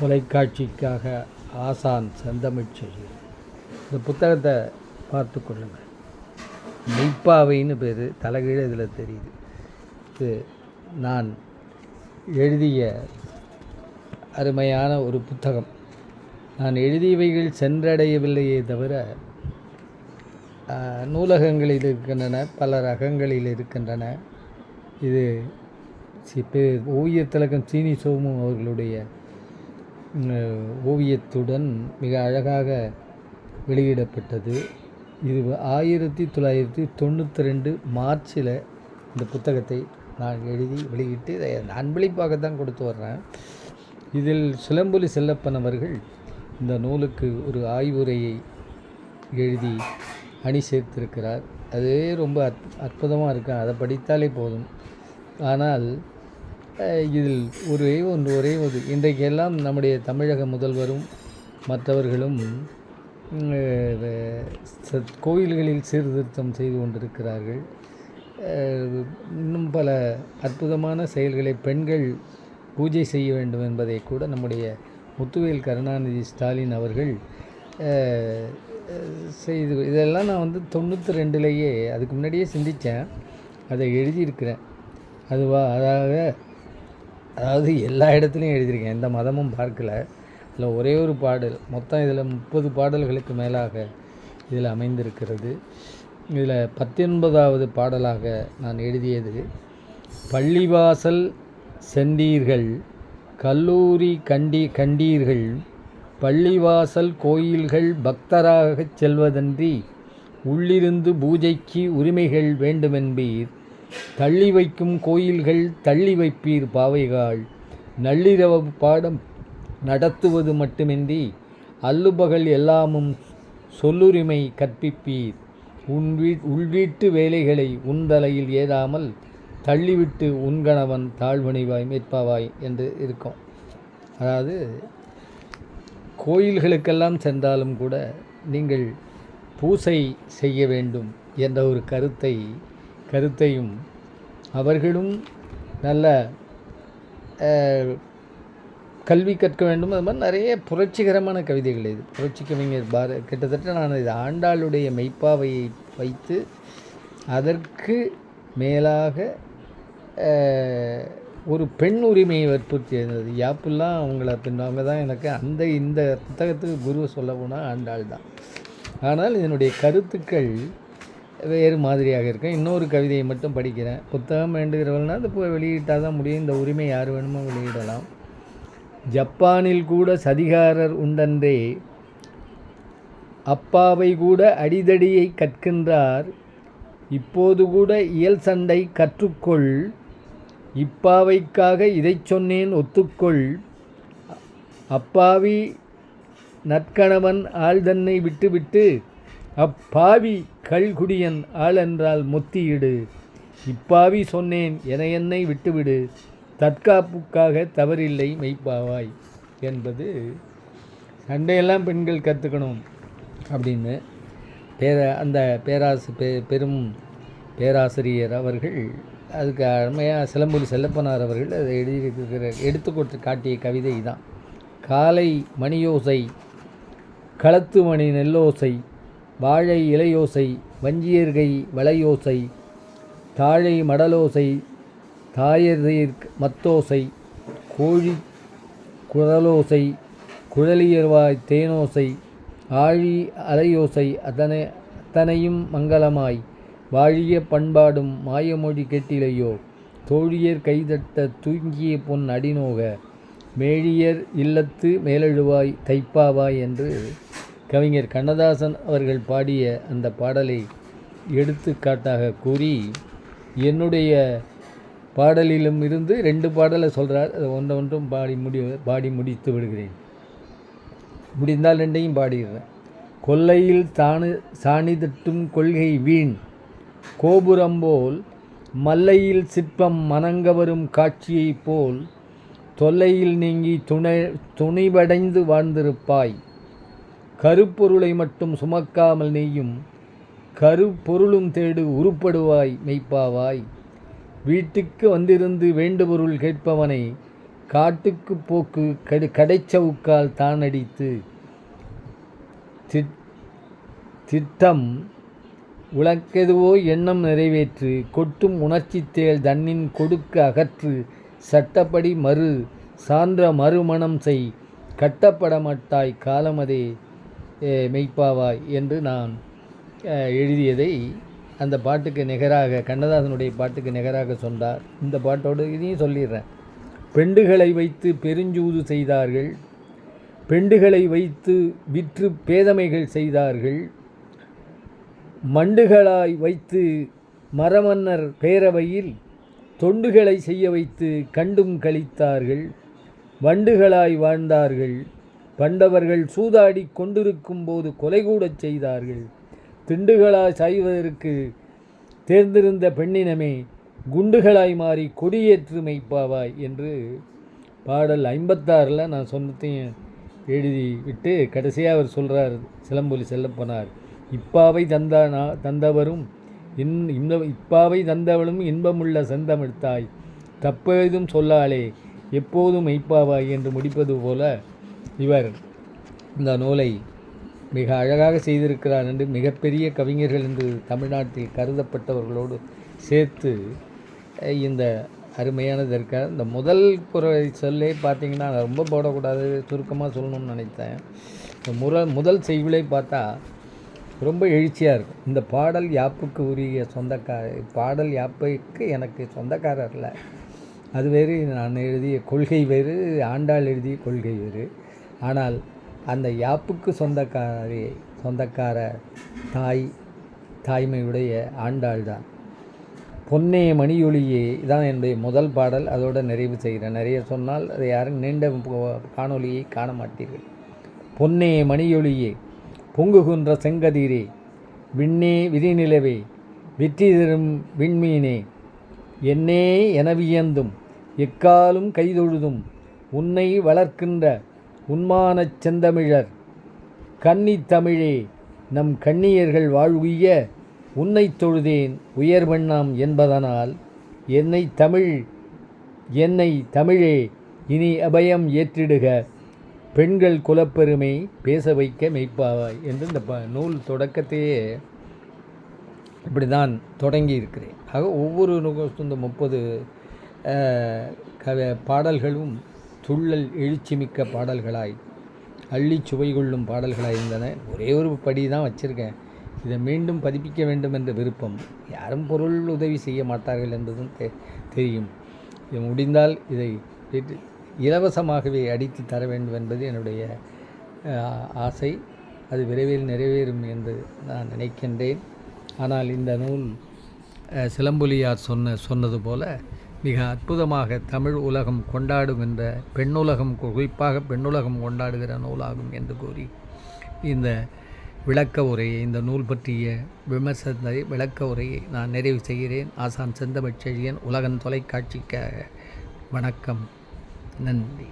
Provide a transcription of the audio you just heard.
தொலைக்காட்சிக்காக ஆசான் செந்தமிழ்ச்செழி இந்த புத்தகத்தை பார்த்து கொள்ளுங்கள். மெய்ப்பாவைன்னு பேர் தலைகீழ இதில் தெரியுது. இது நான் எழுதிய அருமையான ஒரு புத்தகம். நான் எழுதியவைகள் சென்றடையவில்லையே தவிர நூலகங்களில் இருக்கின்றன பல ரகங்களில் இருக்கின்றன. இது சி- பே- ஓவியத்திலகம் சீனி சோமு அவர்களுடைய ஓவியத்துடன் மிக அழகாக வெளியிடப்பட்டது. இது ஆயிரத்தி தொள்ளாயிரத்தி தொண்ணூற்றி ரெண்டு மார்ச்சில் இந்த புத்தகத்தை நான் எழுதி வெளியிட்டு இதை அன்பளிப்பாக தான் கொடுத்து வர்றேன். இதில் சிலம்பொலி செல்லப்பன் அவர்கள் இந்த நூலுக்கு ஒரு ஆய்வுரையை எழுதி அணி சேர்த்திருக்கிறார். அதே ரொம்ப அற் அற்புதமாக இருக்கும் அதை படித்தாலே போதும். ஆனால் இதில் ஒரே ஒன்று ஒரே ஒரு இன்றைக்கெல்லாம் நம்முடைய தமிழக முதல்வரும் மற்றவர்களும் கோயில்களில் சீர்திருத்தம் செய்து கொண்டிருக்கிறார்கள். இன்னும் பல அற்புதமான செயல்களை பெண்கள் பூஜை செய்ய வேண்டும் என்பதை கூட நம்முடைய முத்துவேல் கருணாநிதி ஸ்டாலின் அவர்கள் செய்து இதெல்லாம் நான் வந்து தொண்ணூற்றி ரெண்டுலேயே அதுக்கு முன்னாடியே சிந்தித்தேன். அதை எழுதியிருக்கிறேன். அதுவா அதாக அதாவது எல்லா இடத்துலையும் எழுதியிருக்கேன் எந்த மதமும் பார்க்கல. இதில் ஒரே ஒரு பாடல் மொத்தம் இதில் முப்பது பாடல்களுக்கு மேலாக இதில் அமைந்திருக்கிறது. இதில் பத்தொன்பதாவது பாடலாக நான் எழுதியது பள்ளிவாசல் சென்றீர்கள் கல்லூரி கண்டி கண்டீர்கள் பள்ளிவாசல் கோயில்கள் பக்தராகச் செல்வதன்றி உள்ளிருந்து பூஜைக்கு உரிமைகள் வேண்டுமென்பீர் தள்ளி வைக்கும் கோயில்கள் தள்ளி வைப்பீர் பாவைகாள் நள்ளிரவு பாடம் நடத்துவது மட்டுமின்றி அல்லுபகல் எல்லாமும் சொல்லுரிமை கற்பிப்பீர். உன் வீ உள்வீட்டு வேலைகளை உன் தலையில் ஏறாமல் தள்ளிவிட்டு உன் கணவன் தாழ்வணிவாய் மேற்பாவாய் என்று இருக்கும். அதாவது கோயில்களுக்கெல்லாம் சென்றாலும் கூட நீங்கள் பூசை செய்ய வேண்டும் என்ற ஒரு கருத்தை கருத்தையும் அவர்களும் நல்ல கல்வி கற்க வேண்டும். அது மாதிரி நிறைய புரட்சிகரமான கவிதைகள் இது. புரட்சி கவிஞர் பார கிட்டத்தட்ட நான் இது ஆண்டாளுடைய மெய்ப்பாவையை வைத்து அதற்கு மேலாக ஒரு பெண் உரிமையை வற்புறுத்தி இருந்தது யாப்புலாம் அவங்கள பின்னவங்க தான் எனக்கு அந்த இந்த புத்தகத்துக்கு குரு சொல்ல போனால் ஆண்டாள் தான். ஆனால் இதனுடைய கருத்துக்கள் வேறு மாதிரியாக இருக்கும் இன்னொரு கவிதையை மட்டும் படிக்கிறேன். புத்தகம் வேண்டுகிறவள்னா அது போய் வெளியிட்டால் தான் முடியும். இந்த உரிமை யார் வேணுமோ வெளியிடலாம். ஜப்பானில் கூட சதிகாரர் உண்டன்றே அப்பாவை கூட அடிதடியை கற்கின்றார். இப்போது கூட இயல் சண்டை கற்றுக்கொள். இப்பாவைக்காக இதை சொன்னேன் ஒத்துக்கொள். அப்பாவி நற்கணவன் ஆழ்தன்னை விட்டுவிட்டு அப்பாவி கல்குடியன் ஆள் என்றால் முத்தியிடு. இப்பாவி சொன்னேன் என என்னை விட்டுவிடு. தற்காப்புக்காக தவறில்லை மெய்ப்பாவாய். என்பது சண்டையெல்லாம் பெண்கள் கற்றுக்கணும் அப்படின்னு பேர அந்த பேராசு பெ பெரும் பேராசிரியர் அவர்கள் அதுக்கு அருமையாக சிலம்புலி செல்லப்பனார் அவர்கள் அதை எழுதியிருக்கிற எடுத்து கொடுத்து காட்டிய கவிதை தான் காலை மணியோசை களத்து மணி நெல்லோசை வாழை இலையோசை வஞ்சியர்கை வளையோசை தாழை மடலோசை தாயர் மத்தோசை கோழி குழலோசை குழலியர்வாய் தேனோசை ஆழி அலையோசை அதனை அத்தனையும் மங்களமாய். வாழிய பண்பாடும் மாயமொழி கெட்டிலையோ தோழியர் கைதட்ட தூங்கிய பொன் அடிநோக மேழியர் இல்லத்து மேலெழுவாய் தைப்பாவாய் என்று கவிஞர் கண்ணதாசன் அவர்கள் பாடிய அந்த பாடலை எடுத்துக்காட்டாக கூறி என்னுடைய பாடலிலும் இருந்து ரெண்டு பாடலை சொல்கிறார் அதை ஒன்றை ஒன்றும் பாடி முடி பாடி முடித்து விடுகிறேன். முடிந்தால் ரெண்டையும் பாடுகிறேன் கொல்லையில் தானு சாணி தட்டும் கொள்கை வீண். கோபுரம் போல் மல்லையில் சிற்பம் மணங்க வரும் காட்சியைப் போல் தொல்லையில் நீங்கி துணை துணிவடைந்து வாழ்ந்திருப்பாய். கருப்பொருளை மட்டும் சுமக்காமல் நீயும் கருப்பொருளும் தேடு உருப்படுவாய் மெய்ப்பாவாய். வீட்டுக்கு வந்திருந்து வேண்டுபொருள் கேட்பவனை காட்டுக்கு போக்கு கடு கடைச்சவுக்கால் தானடித்து திட்டம் உலக்கெதுவோ எண்ணம் நிறைவேற்று கொட்டும் உணர்ச்சி தேல் தன்னின் கொடுக்க அகற்று சட்டப்படி மறு சான்ற மறுமணம் செய் கட்டப்பட மாட்டாய் காலமதே. மெய்ப்பாவாய் என்று நான் எழுதியதை அந்த பாட்டுக்கு நிகராக கண்ணதாசனுடைய பாட்டுக்கு நிகராக சொன்னார். இந்த பாட்டோடு இதையும் சொல்லிடுறேன். பெண்டுகளை வைத்து பெருஞ்சூது செய்தார்கள் பெண்டுகளை வைத்து விற்று பேதமைகள் செய்தார்கள் மண்டுகளாய் வைத்து மரமன்னர் பேரவையில் தொண்டுகளை செய்ய வைத்து கண்டும் கழித்தார்கள் வண்டுகளாய் வாழ்ந்தார்கள் பண்டவர்கள் சூதாடி கொண்டிருக்கும் போது கொலை கூடச் செய்தார்கள். திண்டுகளாய் சாய்வதற்கு தேர்ந்திருந்த பெண்ணினமே குண்டுகளாய் மாறி கொடியேற்று மெய்ப்பாவாய் என்று பாடல் ஐம்பத்தாறில் நான் சொன்னதையும் எழுதி விட்டு கடைசியாக அவர் சொல்கிறார் சிலம்பொலி செல்லப்போனார். இப்பாவை தந்தானா தந்தவரும் இன் இந்த இப்பாவை தந்தவளும் இன்பமுள்ள செந்தமிழ்த்தாய். தப்பெதும் சொல்லாளே எப்போதும் மெய்ப்பாவாய் என்று முடிப்பது போல இவர் இந்த நூலை மிக அழகாக செய்திருக்கிறார் என்று மிகப்பெரிய கவிஞர்கள் என்று தமிழ்நாட்டில் கருதப்பட்டவர்களோடு சேர்த்து இந்த அருமையானது இருக்க இந்த முதல் குறை சொல்லே பார்த்தீங்கன்னா நான் ரொம்ப போடக்கூடாது சுருக்கமாக சொல்லணும்னு நினைத்தேன். இந்த முற முதல் செய்விலை பார்த்தா ரொம்ப எழுச்சியாக இருக்கும். இந்த பாடல் யாப்புக்கு உரிய சொந்தக்கார பாடல் யாப்புக்கு எனக்கு சொந்தக்காரர் இல்லை. அது வேறு நான் எழுதிய கொள்கை வேறு ஆண்டாள் எழுதிய கொள்கை வேறு. ஆனால் அந்த யாப்புக்கு சொந்தக்காரி சொந்தக்கார தாய் தாய்மையுடைய ஆண்டாள் தான் பொன்னே மணியொழியே தான் என்னுடைய முதல் பாடல். அதோடு நிறைவு செய்கிறேன். நிறைய சொன்னால் அதை யாரும் நீண்ட காணொலியை காணொளியை காண மாட்டீர்கள் பொன்னே மணியொழியே பொங்குகின்ற செங்கதிரே விண்ணே விரிநிலவே வெற்றி தரும் விண்மீனே என்னே என வியந்தும் எக்காலும் கைதொழுதும் உன்னை வளர்க்கின்ற உன்மானச் செந்தமிழர். கன்னித்தமிழே நம் கண்ணியர்கள் வாழ்வுய உன்னைத் தொழுதேன் உயர்வண்ணாம் என்பதனால் என்னை தமிழ் என்னை தமிழே இனி அபயம் ஏற்றிடுக. பெண்கள் குலப்பெருமை பேச வைக்க மெய்ப்பாவாய் என்று இந்த ப நூல் தொடக்கத்தையே இப்படி தான் தொடங்கி இருக்கிறேன் ஆக ஒவ்வொரு நுக- இந்த முப்பது கவ பாடல்களும் துள்ளல் எழுச்சிமிக்க பாடல்களாய் அள்ளி சுவை கொள்ளும் பாடல்களாக இருந்தன. ஒரே ஒரு படி தான் வச்சுருக்கேன். இதை மீண்டும் பதிப்பிக்க வேண்டும் என்ற விருப்பம் யாரும் பொருள் உதவி செய்ய மாட்டார்கள் என்பதும் தெ தெரியும். இது முடிந்தால் இதை வீட்டு- இலவசமாகவே அடித்து தர வேண்டும் என்பது என்னுடைய ஆசை. அது விரைவில் நிறைவேறும் என்று நான் நினைக்கின்றேன். ஆனால் இந்த நூல் சிலம்பொலியார் சொன்ன சொன்னது போல மிக அற்புதமாக தமிழ் உலகம் கொண்டாடும் என்ற பெண்ணுலகம் குறிப்பாக பெண்ணுலகம் கொண்டாடுகிற நூலாகும் என்று கூறி இந்த விளக்க உரையை இந்த நூல் பற்றிய விமர்சனத்தை விளக்க உரையை நான் நிறைவு செய்கிறேன். ஆசான் செந்தமிச்சழியன் உலகன் தொலைக்காட்சிக்காக. வணக்கம். நன்றி.